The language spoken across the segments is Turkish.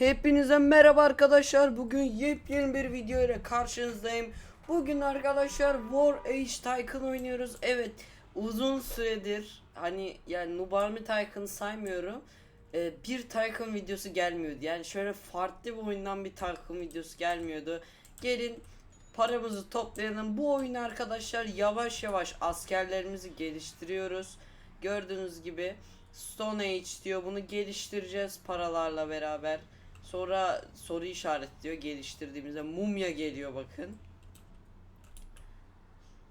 Hepinize merhaba arkadaşlar. Bugün yepyeni bir video ile karşınızdayım. Bugün arkadaşlar War Age Tycoon oynuyoruz. Evet, uzun süredir hani yani Noob Army Tycoon saymıyorum. Ee, bir Tycoon videosu gelmiyordu. Yani şöyle farklı bir oyundan bir Tycoon videosu gelmiyordu. Gelin paramızı toplayalım. Bu oyunu arkadaşlar yavaş yavaş askerlerimizi geliştiriyoruz. Gördüğünüz gibi Stone Age diyor. Bunu geliştireceğiz paralarla beraber. Sonra soru işaretliyor geliştirdiğimizde mumya geliyor bakın.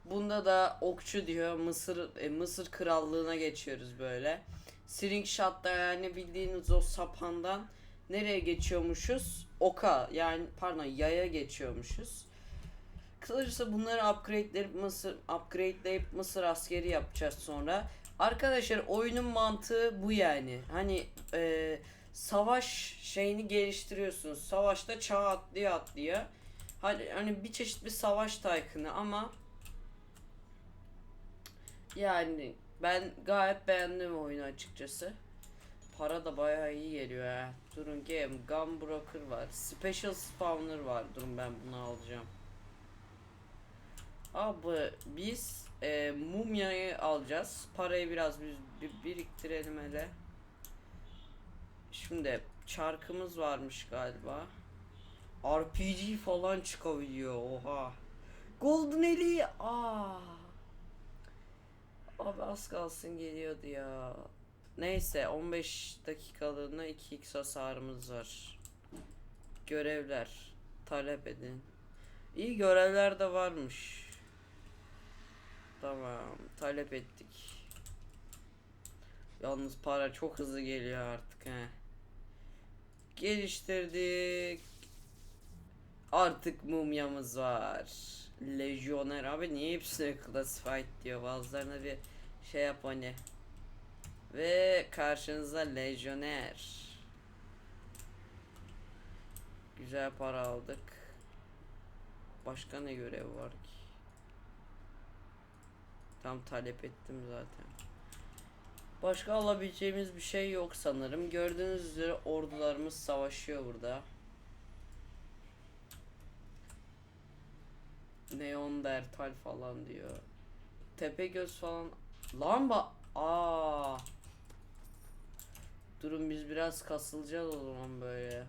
Bunda da okçu diyor. Mısır e, Mısır krallığına geçiyoruz böyle. String shot'ta yani bildiğiniz o sapandan nereye geçiyormuşuz? Oka yani pardon yaya geçiyormuşuz. Kısacası bunları upgrade'leyip Mısır upgrade'leyip Mısır askeri yapacağız sonra. Arkadaşlar oyunun mantığı bu yani. Hani e, savaş şeyini geliştiriyorsunuz. Savaşta çağ atlıyor atlıyor. Hani, hani bir çeşit bir savaş taykını ama yani ben gayet beğendim oyunu açıkçası. Para da bayağı iyi geliyor ha. Durun game, gun broker var. Special spawner var. Durun ben bunu alacağım. Abi biz e, mumyayı alacağız. Parayı biraz biz bir biriktirelim hele. Şimdi çarkımız varmış galiba. RPG falan çıkabiliyor. Oha. Golden Eli. Aa. Abi az kalsın geliyordu ya. Neyse 15 dakikalığına 2x hasarımız var. Görevler. Talep edin. İyi görevler de varmış. Tamam, talep ettik. Yalnız para çok hızlı geliyor artık he. Geliştirdik. Artık mumyamız var. Lejyoner abi niye hepsine classified diyor. Bazılarına bir şey yap hani. Ve karşınızda lejyoner. Güzel para aldık. Başka ne görev var ki? Tam talep ettim zaten. Başka alabileceğimiz bir şey yok sanırım. Gördüğünüz üzere ordularımız savaşıyor burada. Neon Dertal falan diyor. Tepegöz falan. Lan ba Aa. Durun biz biraz kasılacağız o zaman böyle.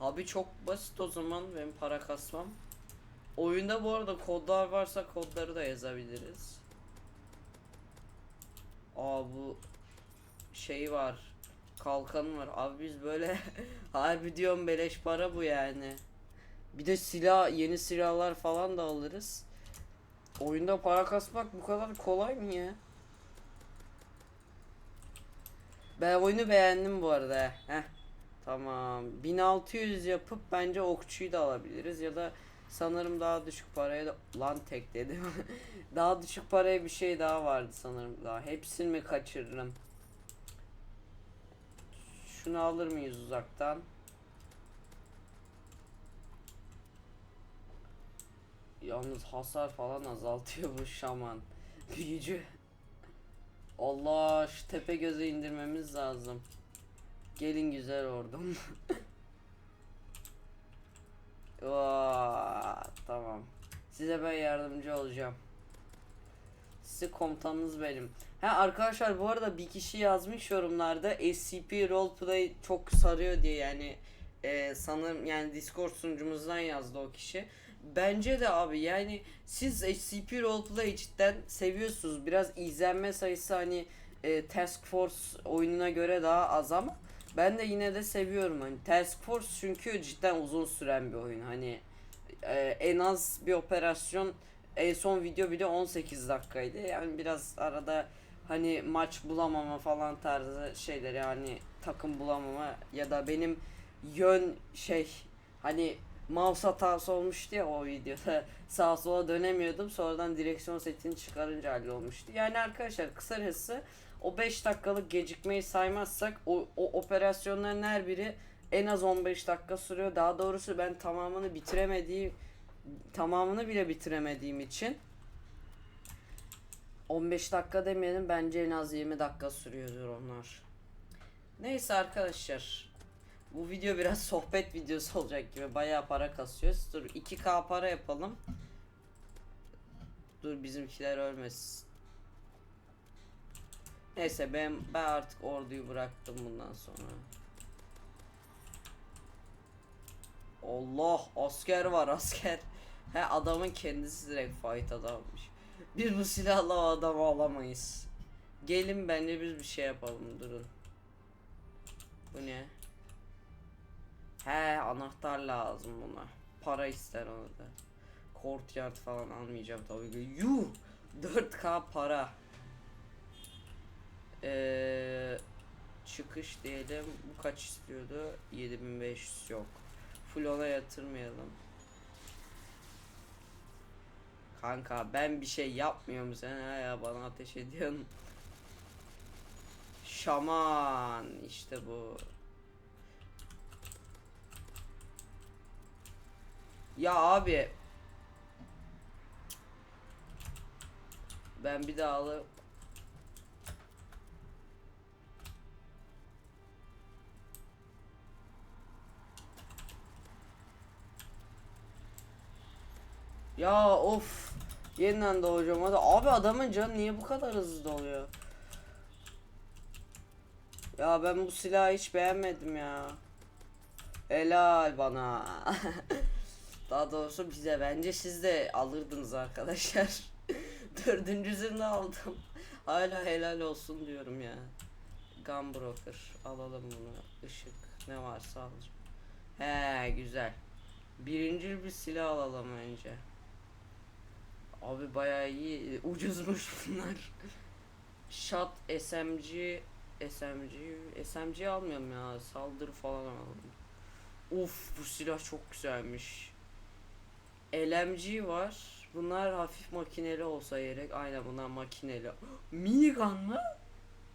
Abi çok basit o zaman benim para kasmam. Oyunda bu arada kodlar varsa kodları da yazabiliriz. Aa bu şey var. Kalkan var. Abi biz böyle harbi diyorum beleş para bu yani. Bir de silah, yeni silahlar falan da alırız. Oyunda para kasmak bu kadar kolay mı ya? Ben oyunu beğendim bu arada. Heh. Tamam. 1600 yapıp bence okçuyu da alabiliriz ya da sanırım daha düşük paraya da lan tek dedim. daha düşük paraya bir şey daha vardı sanırım daha. Hepsini mi kaçırırım? Şunu alır mıyız uzaktan? Yalnız hasar falan azaltıyor bu şaman. Büyücü. Allah şu tepe göze indirmemiz lazım. Gelin güzel ordum. Vaa, tamam. Size ben yardımcı olacağım. Size komutanınız benim. Ha arkadaşlar bu arada bir kişi yazmış yorumlarda SCP Roleplay çok sarıyor diye yani e, sanırım yani Discord sunucumuzdan yazdı o kişi. Bence de abi yani siz SCP Roleplay cidden seviyorsunuz. Biraz izlenme sayısı hani e, Task Force oyununa göre daha az ama ben de yine de seviyorum hani Task Force çünkü cidden uzun süren bir oyun. Hani e, en az bir operasyon en son video bile 18 dakikaydı. Yani biraz arada hani maç bulamama falan tarzı şeyler yani takım bulamama ya da benim yön şey hani mouse hatası olmuştu ya o videoda. Sağa sola dönemiyordum sonradan direksiyon setini çıkarınca hallolmuştu. Yani arkadaşlar kısacası o 5 dakikalık gecikmeyi saymazsak o, o operasyonların her biri en az 15 dakika sürüyor. Daha doğrusu ben tamamını bitiremediğim tamamını bile bitiremediğim için 15 dakika demeyelim bence en az 20 dakika sürüyordur onlar. Neyse arkadaşlar. Bu video biraz sohbet videosu olacak gibi. Bayağı para kasıyoruz. Dur 2k para yapalım. Dur bizimkiler ölmesin. Neyse ben ben artık orduyu bıraktım bundan sonra. Allah asker var asker. He adamın kendisi direkt fight adammış. Biz bu silahla adamı alamayız. Gelin bence biz bir şey yapalım durun. Bu ne? He anahtar lazım buna. Para ister onu da. Courtyard falan almayacağım tabii ki. Yuh! 4k para. Ee, çıkış diyelim. Bu kaç istiyordu? 7500 yok. Full yatırmayalım. Kanka ben bir şey yapmıyorum sen ha ya bana ateş ediyorsun. Şaman işte bu. Ya abi. Ben bir daha alıp Ya of. Yeniden doğacağım hadi. Abi adamın canı niye bu kadar hızlı doluyor? Ya ben bu silahı hiç beğenmedim ya. Helal bana. Daha doğrusu bize bence siz de alırdınız arkadaşlar. Dördüncüsünü aldım. Hala helal olsun diyorum ya. Gunbroker alalım bunu. Işık ne varsa alacağım. He güzel. Birinci bir silah alalım önce. Abi bayağı iyi. Ucuzmuş bunlar. Shot SMG SMG SMG almıyorum ya. Saldırı falan alalım. Uf bu silah çok güzelmiş. LMG var. Bunlar hafif makineli olsa gerek. Aynen bunlar makineli. Minigun mı?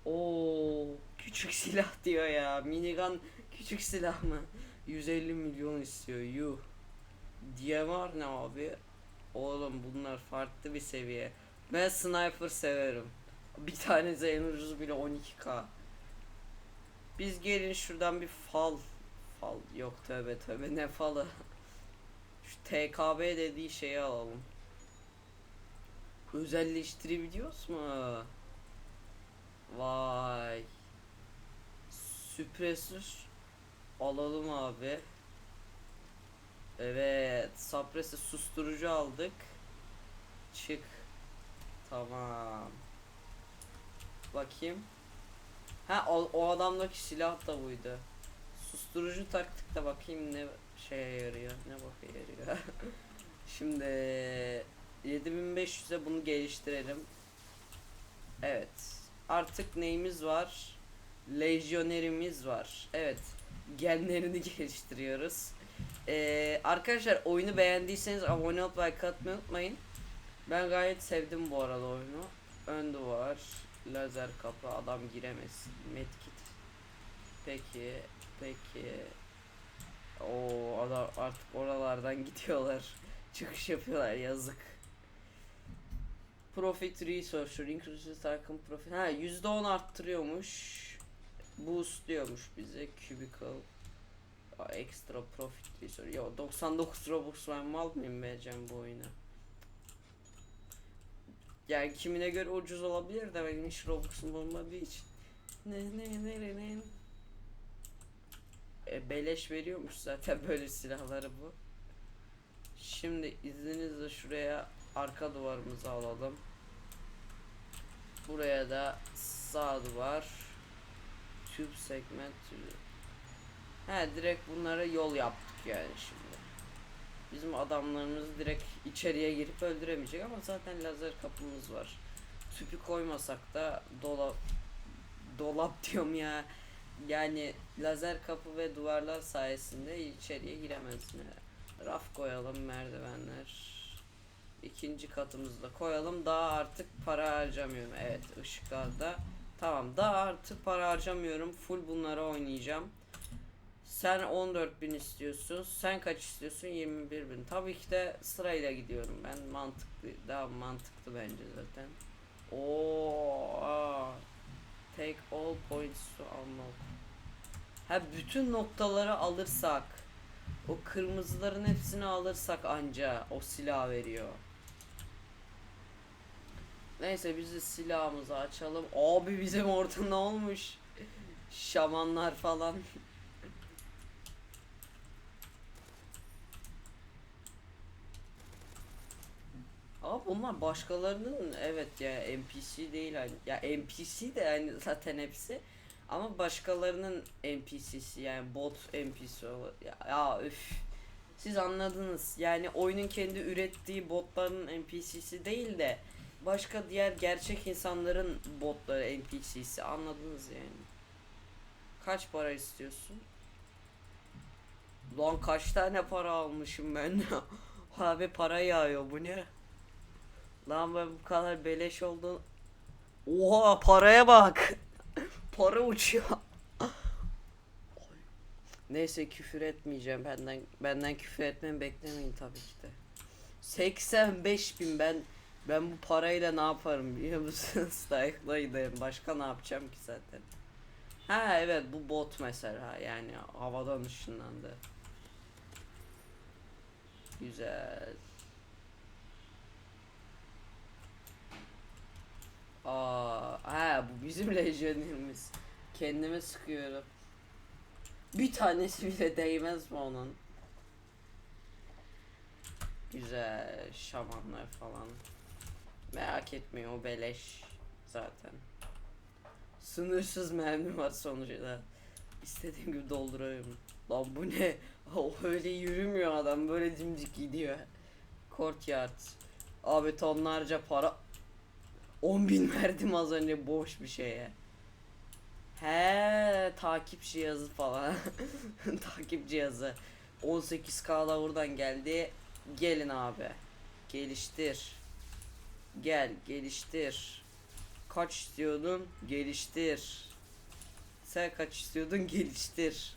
Oo küçük silah diyor ya. Minigun küçük silah mı? 150 milyon istiyor. Yuh. DMR ne abi? Oğlum bunlar farklı bir seviye. Ben sniper severim. Bir tanesi en ucuz bile 12k. Biz gelin şuradan bir fal. Fal yok tövbe tövbe ne falı. Şu TKB dediği şeyi alalım. Özelleştirebiliyoruz mu? Vay. Süpresör alalım abi. Evet, Sapres'e susturucu aldık. Çık. Tamam. Bakayım. Ha o, o adamdaki silah da buydu. Susturucu taktık da bakayım ne şeye yarıyor. Ne boka yarıyor. Şimdi 7500'e bunu geliştirelim. Evet. Artık neyimiz var? Lejyonerimiz var. Evet. Genlerini geliştiriyoruz. Ee, arkadaşlar oyunu beğendiyseniz abone olup like atmayı unutmayın. Ben gayet sevdim bu arada oyunu. Ön duvar, lazer kapı, adam giremesin. Medkit. Peki, peki. O adam artık oralardan gidiyorlar. Çıkış yapıyorlar yazık. Profit Researcher increases takım profit. Ha %10 arttırıyormuş. Boostluyormuş bize cubicle. Extra profit research. Ya 99 Robux ben mal mıyım bu oyuna? Yani kimine göre ucuz olabilir de benim hiç Robux'um olmadığı için. Ne ne ne ne ne. E, beleş veriyormuş zaten böyle silahları bu. Şimdi izninizle şuraya arka duvarımızı alalım. Buraya da sağ duvar. Tube segment. He direkt bunlara yol yaptık yani şimdi. Bizim adamlarımız direkt içeriye girip öldüremeyecek ama zaten lazer kapımız var. Tüpü koymasak da dolap dolap diyorum ya. Yani lazer kapı ve duvarlar sayesinde içeriye giremezsin. Raf koyalım merdivenler. İkinci katımızda koyalım. Daha artık para harcamıyorum. Evet ışıklarda. Tamam daha artık para harcamıyorum. Full bunlara oynayacağım. Sen 14.000 istiyorsun. Sen kaç istiyorsun? 21.000. Tabii ki de sırayla gidiyorum. Ben mantıklı, daha mantıklı bence zaten. Oo. Take all points to unlock. Ha bütün noktaları alırsak o kırmızıların hepsini alırsak anca o silah veriyor. Neyse biz de silahımızı açalım. Abi bizim orada ne olmuş? Şamanlar falan. Bunlar başkalarının evet ya NPC değil hani ya NPC de yani zaten hepsi ama başkalarının NPC'si yani bot NPC. Ya, ya üf. Siz anladınız. Yani oyunun kendi ürettiği botların NPC'si değil de başka diğer gerçek insanların botları NPC'si anladınız yani. Kaç para istiyorsun? Lan kaç tane para almışım ben Abi para yağıyor bu ne? Lan ben bu kadar beleş olduğunu... Oha paraya bak. Para uçuyor. Neyse küfür etmeyeceğim. Benden benden küfür etmemi beklemeyin tabii ki de. 85 bin ben ben bu parayla ne yaparım biliyor musunuz? Dayıklaydım. Başka ne yapacağım ki zaten? Ha evet bu bot mesela yani havadan ışınlandı. Güzel. Aa, ha bu bizim lejyonerimiz. Kendime sıkıyorum. Bir tanesi bile değmez mi onun? Güzel şamanlar falan. Merak etmeyin o beleş zaten. Sınırsız mermi var sonuçta. İstediğim gibi dolduruyorum. Lan bu ne? O öyle yürümüyor adam böyle dimdik gidiyor. Courtyard. Abi tonlarca para 10 bin verdim az önce boş bir şeye. He takip cihazı falan. takip cihazı. 18K'la buradan geldi. Gelin abi. Geliştir. Gel geliştir. Kaç istiyordun? Geliştir. Sen kaç istiyordun? Geliştir.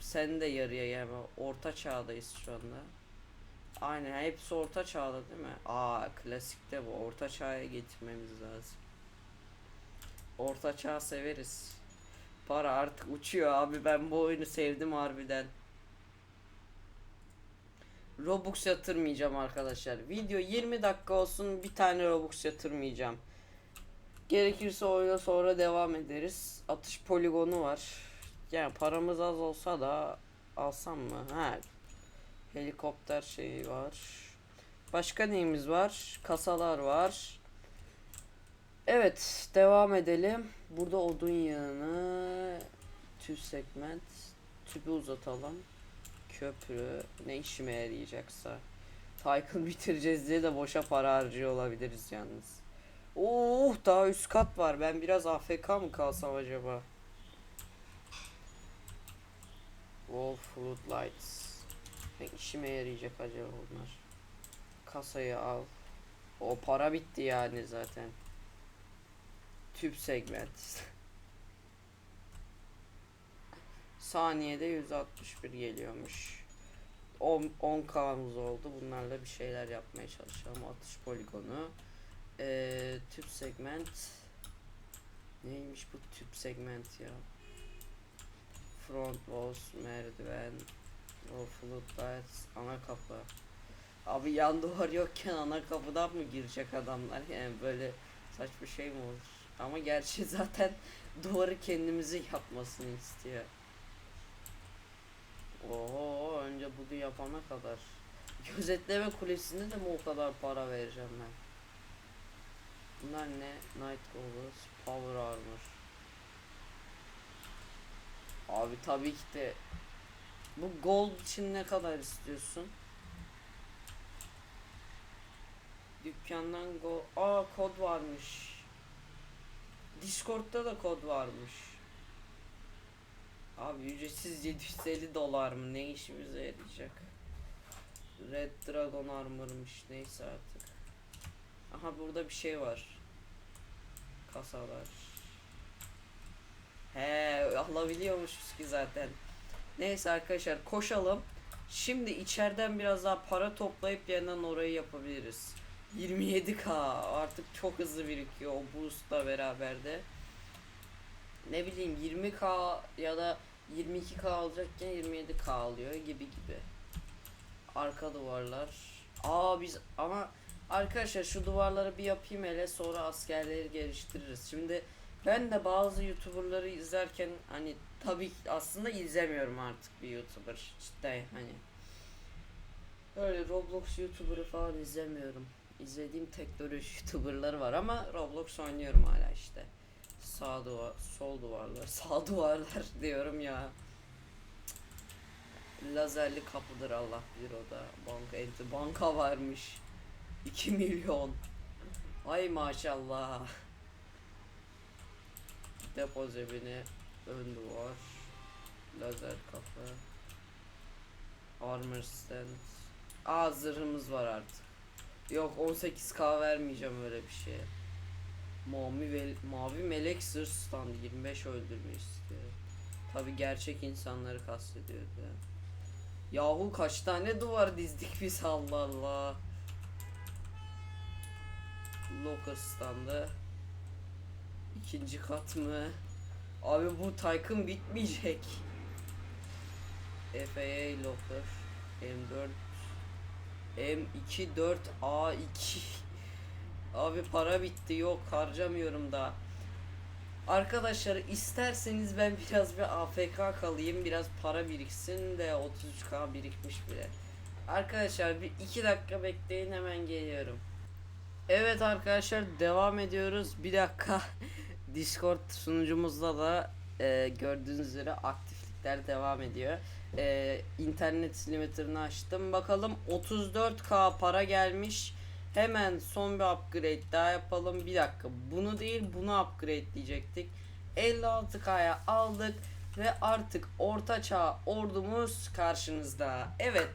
Sen de yarıya gelme. Orta çağdayız şu anda. Aynen hepsi orta çağda değil mi? Aa klasikte bu. Orta çağa getirmemiz lazım. Orta çağ severiz. Para artık uçuyor abi ben bu oyunu sevdim harbiden. Robux yatırmayacağım arkadaşlar. Video 20 dakika olsun bir tane Robux yatırmayacağım. Gerekirse oyuna sonra devam ederiz. Atış poligonu var. Yani paramız az olsa da alsam mı? Ha. Helikopter şeyi var. Başka neyimiz var? Kasalar var. Evet, devam edelim. Burada odun yağını tüp segment tüpü uzatalım. Köprü ne işime yarayacaksa. Tycoon bitireceğiz diye de boşa para harcıyor olabiliriz yalnız. Oh daha üst kat var. Ben biraz AFK mı kalsam acaba? Wolf Floodlights. Ne işime yarayacak acaba bunlar? Kasayı al. O para bitti yani zaten. Tüp segment. Saniyede 161 geliyormuş. 10 10K'mız oldu. Bunlarla bir şeyler yapmaya çalışalım. Atış poligonu. Ee, tüp segment. Neymiş bu tüp segment ya? Front walls, merdiven, o floodlights, ana kapı. Abi yan duvar yokken ana kapıdan mı girecek adamlar? Yani böyle saçma şey mi olur? Ama gerçi zaten duvarı kendimizi yapmasını istiyor. Oo önce bunu yapana kadar. Gözetleme kulesinde de mi o kadar para vereceğim ben? Bunlar ne? Night Goggles, Power Armor. Abi tabii ki de bu gold için ne kadar istiyorsun? Dükkandan go Aa kod varmış. Discord'da da kod varmış. Abi ücretsiz 750 dolar mı? Ne işimize yarayacak? Red Dragon Armor'mış neyse artık. Aha burada bir şey var. Kasalar. He alabiliyormuşuz ki zaten. Neyse arkadaşlar koşalım. Şimdi içeriden biraz daha para toplayıp yeniden orayı yapabiliriz. 27k artık çok hızlı birikiyor o boostla beraber de. Ne bileyim 20k ya da 22k alacakken 27k alıyor gibi gibi. Arka duvarlar. Aa biz ama arkadaşlar şu duvarları bir yapayım hele sonra askerleri geliştiririz. Şimdi ben de bazı youtuberları izlerken hani tabii aslında izlemiyorum artık bir youtuber cidden hani. Öyle Roblox youtuber'ı falan izlemiyorum. İzlediğim teknoloji youtuberları var ama Roblox oynuyorum hala işte. Sağ duvar, sol duvarlar, sağ duvarlar diyorum ya. Lazerli kapıdır Allah bilir o da. Banka enti banka varmış. 2 milyon. Ay maşallah. Depo zebini ön duvar. Lazer kapı. Armor stand. Aa zırhımız var artık. Yok 18k vermeyeceğim öyle bir şeye. Mavi, mavi melek zırh standı 25 öldürmeyi istiyor. Tabi gerçek insanları kastediyordu. Yahu kaç tane duvar dizdik biz Allah Allah. Locker standı. İkinci kat mı? Abi bu Tycoon bitmeyecek. FAA Locker M4 M2 4 A2 Abi para bitti yok harcamıyorum da. Arkadaşlar isterseniz ben biraz bir AFK kalayım biraz para biriksin de 33k birikmiş bile. Arkadaşlar bir iki dakika bekleyin hemen geliyorum. Evet arkadaşlar devam ediyoruz. Bir dakika Discord sunucumuzda da e, gördüğünüz üzere aktiflikler devam ediyor. E, internet limitini açtım. Bakalım 34k para gelmiş. Hemen son bir upgrade daha yapalım. Bir dakika bunu değil bunu upgrade diyecektik. 56k'ya aldık ve artık orta çağ ordumuz karşınızda. Evet.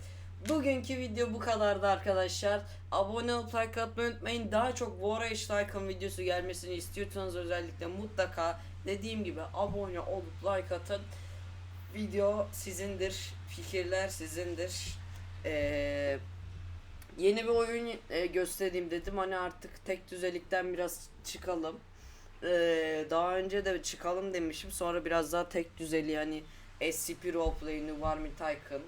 Bugünkü video bu kadardı arkadaşlar. Abone olup like atmayı unutmayın. Daha çok Warage Tycoon videosu gelmesini istiyorsanız özellikle mutlaka dediğim gibi abone olup like atın. Video sizindir. Fikirler sizindir. Eee yeni bir oyun e, göstereyim dedim. Hani artık tek düzelikten biraz çıkalım. Ee, daha önce de çıkalım demişim. Sonra biraz daha tek düzeli hani SCP Roleplay, New Army Tycoon,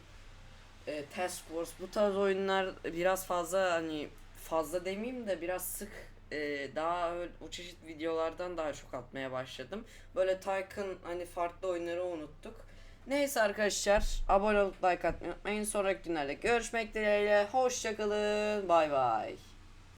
e, Task Force bu tarz oyunlar biraz fazla hani fazla demeyeyim de biraz sık e, daha o çeşit videolardan daha çok atmaya başladım. Böyle Tycoon hani farklı oyunları unuttuk. Neyse arkadaşlar abone olup like atmayı unutmayın. Sonraki günlerde görüşmek dileğiyle. Hoşçakalın. Bay bay.